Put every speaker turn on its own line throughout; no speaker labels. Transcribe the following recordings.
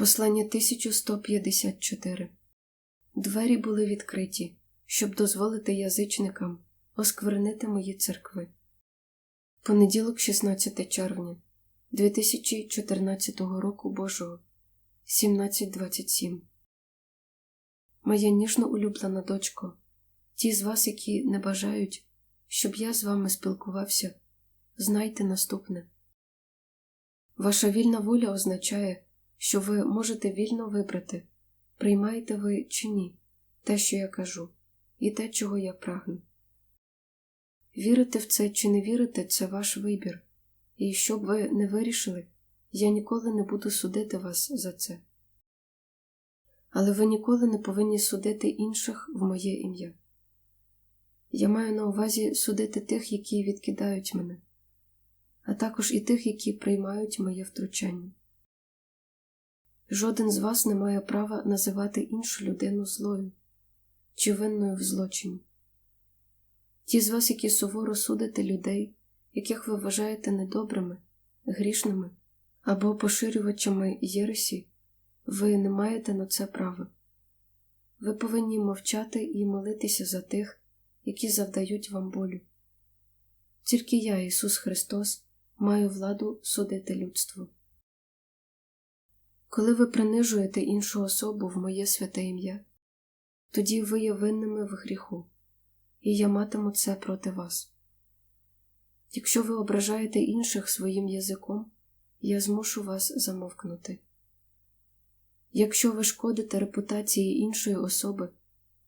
Послання 1154 Двері були відкриті, щоб дозволити язичникам осквернити мої церкви. Понеділок, 16 червня 2014 року Божого 17.27 Моя ніжно улюблена дочко, ті з вас, які не бажають, щоб я з вами спілкувався, знайте наступне. Ваша вільна воля означає, що ви можете вільно вибрати, приймаєте ви чи ні те, що я кажу, і те, чого я прагну. Вірите в це чи не вірите, це ваш вибір, і щоб ви не вирішили, я ніколи не буду судити вас за це. Але ви ніколи не повинні судити інших в моє ім'я. Я маю на увазі судити тих, які відкидають мене, а також і тих, які приймають моє втручання. Жоден з вас не має права називати іншу людину злою чи винною в злочині. Ті з вас, які суворо судите людей, яких ви вважаєте недобрими, грішними або поширювачами єресі, ви не маєте на це права. Ви повинні мовчати і молитися за тих, які завдають вам болю. Тільки я, Ісус Христос, маю владу судити людство. Коли ви принижуєте іншу особу в моє святе ім'я, тоді ви є винними в гріху, і я матиму це проти вас. Якщо ви ображаєте інших своїм язиком, я змушу вас замовкнути. Якщо ви шкодите репутації іншої особи,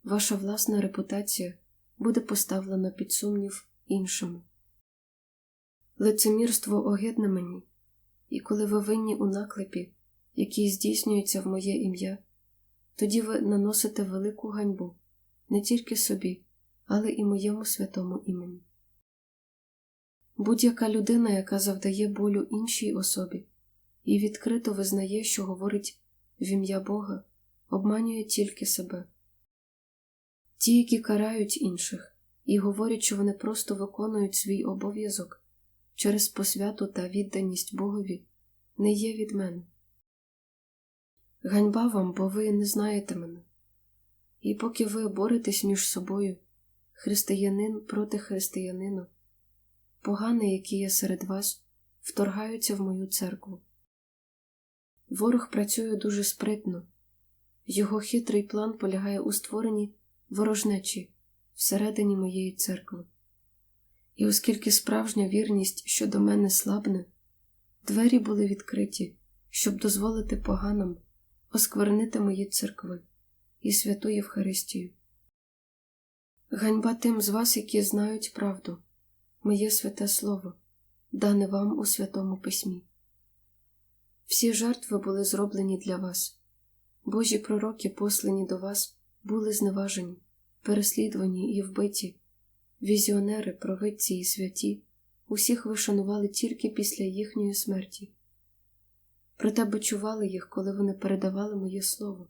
ваша власна репутація буде поставлена під сумнів іншими. Лицемірство огидне мені, і коли ви винні у наклепі, який здійснюється в моє ім'я, тоді ви наносите велику ганьбу не тільки собі, але і моєму святому імені. Будь-яка людина, яка завдає болю іншій особі і відкрито визнає, що говорить в ім'я Бога, обманює тільки себе. Ті, які карають інших і говорять, що вони просто виконують свій обов'язок через посвяту та відданість Богові, не є від мене. Ганьба вам, бо ви не знаєте мене. І поки ви боретесь між собою, християнин проти християнина, погани, які є серед вас, вторгаються в мою церкву. Ворог працює дуже спритно, його хитрий план полягає у створенні ворожнечі всередині моєї церкви. І оскільки справжня вірність щодо мене слабне, двері були відкриті, щоб дозволити поганам осквернити мої церкви і святу Євхаристію. Ганьба тим з вас, які знають правду, моє святе Слово, дане вам у Святому Письмі. Всі жертви були зроблені для вас, Божі пророки, послані до вас, були зневажені, переслідувані і вбиті, візіонери, провидці і святі, усіх ви шанували тільки після їхньої смерті проте бичували їх, коли вони передавали моє слово.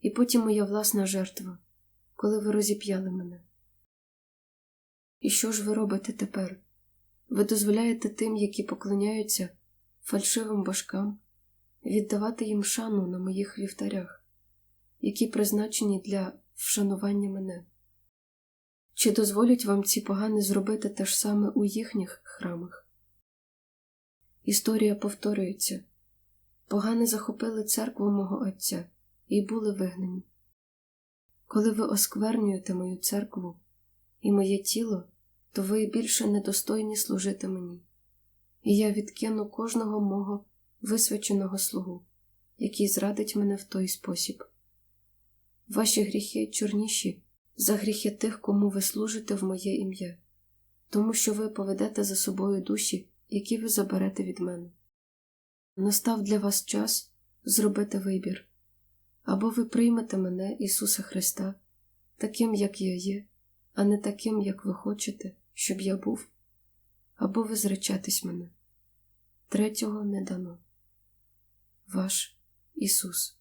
І потім моя власна жертва, коли ви розіп'яли мене. І що ж ви робите тепер? Ви дозволяєте тим, які поклоняються фальшивим божкам, віддавати їм шану на моїх вівтарях, які призначені для вшанування мене. Чи дозволять вам ці погани зробити те ж саме у їхніх храмах? Історія повторюється погани захопили церкву мого Отця і були вигнані. Коли ви осквернюєте мою церкву і моє тіло, то ви більше недостойні служити мені, і я відкину кожного мого висвяченого слугу, який зрадить мене в той спосіб. Ваші гріхи чорніші за гріхи тих, кому ви служите в моє ім'я, тому що ви поведете за собою душі які ви заберете від мене. Настав для вас час зробити вибір або ви приймете мене, Ісуса Христа, таким, як я є, а не таким, як ви хочете, щоб я був, або ви зречетесь мене. Третього не дано. Ваш Ісус.